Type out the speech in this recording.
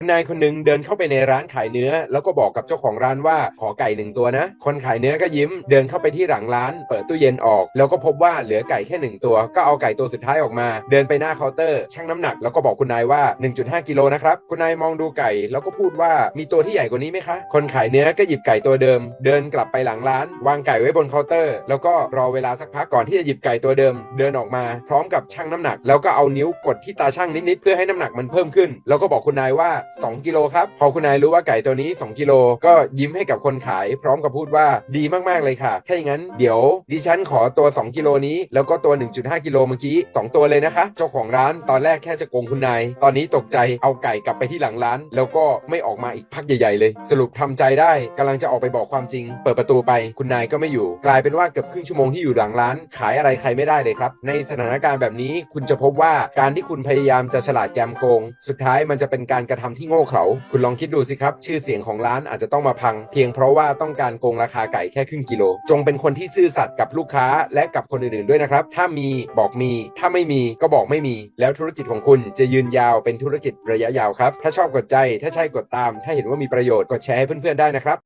นายคนหนึ่งเดินเข้าไปในร้านขายเนื้อ แล้วก็บอกกับเจ้าของร้านว่าขอไก่หนึ่งตัวนะ คนขายเนื้อก็ยิ้ม เดินเข้าไปที่หลังร้าน เปิดตู้เย็นออก แล้วก็พบว่าเหลือไก่แค่หนึ่งตัว ก็เอาไก่ตัวสุดท้ายออกมา เดินไปหน้าเคาน์เตอร์ชั่งน้ำหนักแล้วก็บอกคุณนายว่า 1.5 กิโลนะครับ คุณนายมองดูไก่แล้วก็พูดว่ามีตัวที่ใหญ่กว่านี้ไหมคะ คนขายเนื้อก็หยิบไก่ตัวเดิม เดินกลับไปหลังร้าน วางไก่ไว้บนเคาน์เตอร์ แล้วก็รอเวลาสักพักก่อนที่จะหยิบไก่ตัวเดิม เดินออกมา พร้อมกับชั่งน้ำหนัก แล้วก็เอานิ้วกดที่ตาชั่งนิดๆเพื่อให้น้ำหนักมันเพิ่มขึ้น แล้วก็บอกคุณนายว่า2กิโลครับ พอคุณนายรู้ว่าไก่ตัวนี้ 2กิโลก็ยิ้มให้กับคนขาย พร้อมกับพูดว่าดีมากๆเลยค่ะถ้าอย่างนั้นเดี๋ยวดิฉันขอตัว 2 กิโลนี้ แล้วก็ตัว 1.5 กิโลเมื่อกี้ 2 ตัวเลยนะคะ เจ้าของร้านตอนแรกแค่จะโกงคุณนาย ตอนนี้ตกใจเอาไก่กลับไปที่หลังร้าน แล้วก็ไม่ออกมาอีกพักใหญ่ๆเลย สรุปทำใจได้กำลังจะออกไปบอกความจริง เปิดประตูไปคุณนายก็ไม่อยู่ กลายเป็นว่าเกือบครึ่งชั่วโมงที่อยู่หลังร้าน ขายอะไรใครไม่ได้เลยครับ ในสถานการณ์แบบนี้คุณจะพบว่าการที่คุณพยายามจะฉลาดแกมโกง สุดท้ายมันจะเป็นการกระทำที่โง่เขลาคุณลองคิดดูสิครับ ชื่อเสียงของร้านอาจจะต้องมาพัง เพียงเพราะว่าต้องการโกงราคาไก่แค่ครึ่งกิโล จงเป็นคนที่ซื่อสัตย์กับลูกค้าและกับคนอื่นๆด้วยนะครับ ถ้ามีบอกมี ถ้าไม่มีก็บอกไม่มี แล้วธุรกิจของคุณจะยืนยาวเป็นธุรกิจระยะยาวครับ ถ้าชอบกดใจ ถ้าใช่กดตาม ถ้าเห็นว่ามีประโยชน์กดแชร์ให้เพื่อนๆได้นะครับ